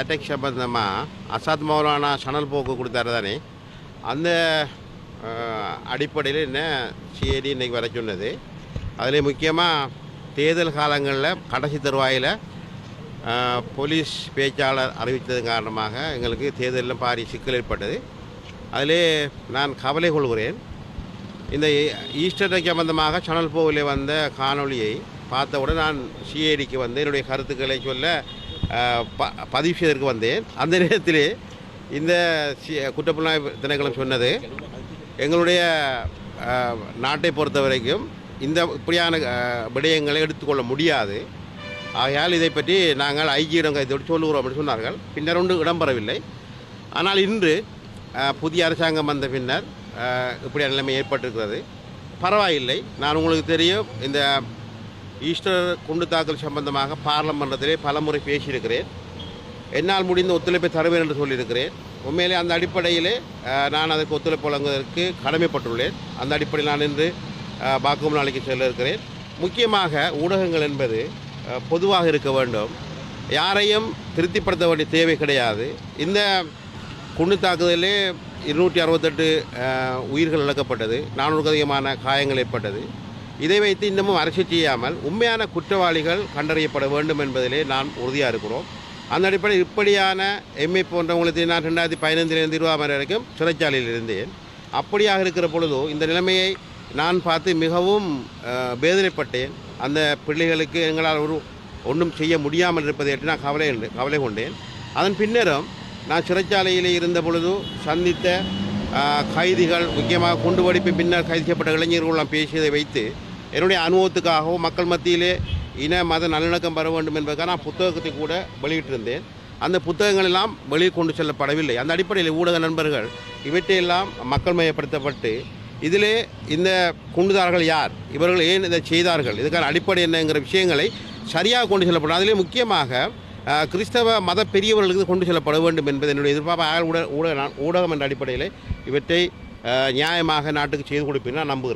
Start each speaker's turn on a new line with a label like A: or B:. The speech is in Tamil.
A: அட்டாக் சம்பந்தமாக அசாத் மௌலானா சணல் போக்கு கொடுத்தாரு தானே அந்த அடிப்படையில் என்ன சிஐடி இன்றைக்கி வர சொன்னது. அதில் முக்கியமாக தேர்தல் காலங்களில் கடைசி தருவாயில் போலீஸ் பேச்சாளர் அறிவித்தது காரணமாக எங்களுக்கு தேர்தலில் பாரி சிக்கல் ஏற்பட்டது. அதிலே நான் கவலை கொள்கிறேன். இந்த ஈஸ்டர் சம்பந்தமாக சனல் போவிலே வந்த காணொளியை பார்த்தவுடன் நான் சிஐடிக்கு வந்து என்னுடைய கருத்துக்களை சொல்ல ப பதிவு செய்வதற்கு வந்தேன். அந்த நேரத்தில் இந்த சி குற்றப்புலனாய்வு திணைக்களம் சொன்னது எங்களுடைய நாட்டை பொறுத்த வரைக்கும் இந்த இப்படியான விடயங்களை எடுத்துக்கொள்ள முடியாது. ஆகையால் இதை பற்றி நாங்கள் ஐக்கியிடம் கைத்தோடு சொல்லுகிறோம் அப்படின்னு சொன்னார்கள். பின்னர் ஒன்று இடம்பெறவில்லை. ஆனால் இன்று புதிய அரசாங்கம் வந்த பின்னர் இப்படியான நிலைமை ஏற்பட்டிருக்கிறது. பரவாயில்லை. நான் உங்களுக்கு தெரியும் இந்த ஈஸ்டர் குண்டு தாக்கல் சம்பந்தமாக பார்லமெண்டத்திலே பலமுறை பேசியிருக்கிறேன். என்னால் முடிந்த ஒத்துழைப்பை தருவேன் என்று சொல்லியிருக்கிறேன். உண்மையிலே அந்த அடிப்படையிலே நான் அதற்கு ஒத்துழைப்பு வழங்குவதற்கு கடமைப்பட்டுள்ளேன். அந்த அடிப்படையில் நான் இன்று பாக்கும் நாளைக்கு செல்ல இருக்கிறேன் முக்கியமாக ஊடகங்கள் என்பது பொதுவாக இருக்க வேண்டும். யாரையும் திருப்திப்படுத்த வேண்டிய தேவை கிடையாது. இந்த குண்டு தாக்குதலே இருநூற்றி அறுபத்தெட்டு உயிர்கள் இழக்கப்பட்டது நானூறுக்கு அதிகமான காயங்கள் ஏற்பட்டது. இதை வைத்து இன்னமும் அரசு செய்யாமல் உண்மையான குற்றவாளிகள் கண்டறியப்பட வேண்டும் என்பதிலே நான் உறுதியாக இருக்கிறோம். அந்த அடிப்படையில் இப்படியான எம்ஏ போன்றவங்களுக்கு நான் ரெண்டாயிரத்தி பதினைந்திலிருந்து இருபதாம் வரைக்கும் சிறைச்சாலையில் இருந்தேன். அப்படியாக இருக்கிற பொழுதோ இந்த நிலைமையை நான் பார்த்து மிகவும் வேதனைப்பட்டேன். அந்த பிள்ளைகளுக்கு எங்களால் ஒரு ஒன்றும் செய்ய முடியாமல் இருப்பதை பற்றி நான் கவலை கவலை கொண்டேன். அதன் பின்னரும் நான் சிறைச்சாலையில் இருந்த பொழுது சந்தித்த கைதிகள் முக்கியமாக குண்டு வெடிப்பின் பின்னர் கைது செய்யப்பட்ட இளைஞர்களெல்லாம் பேசியதை வைத்து என்னுடைய அனுபவத்துக்காகவும் மக்கள் மத்தியிலே இன மத நல்லிணக்கம் பெற வேண்டும் என்பதற்காக நான் புத்தகத்தை கூட வெளியிட்டிருந்தேன். அந்த புத்தகங்கள் எல்லாம் வெளியே கொண்டு செல்லப்படவில்லை. அந்த அடிப்படையில் ஊடக நண்பர்கள் இவற்றையெல்லாம் மக்கள் மயப்படுத்தப்பட்டு இதிலே இந்த குண்டுதார்கள் யார்? இவர்கள் ஏன் இதை செய்தார்கள்? இதுக்கான அடிப்படை என்னங்கிற விஷயங்களை சரியாக கொண்டு செல்லப்படும். அதிலே முக்கியமாக கிறிஸ்தவ மத பெரியவர்களுக்கு கொண்டு செல்லப்பட வேண்டும் என்பது என்னுடைய எதிர்பார்ப்பு. ஆக ஊடக ஊடக ஊடகம் என்ற அடிப்படையில் இவற்றை நியாயமாக நாட்டுக்கு செய்து கொடுப்பேன் நான் நம்புகிறேன்.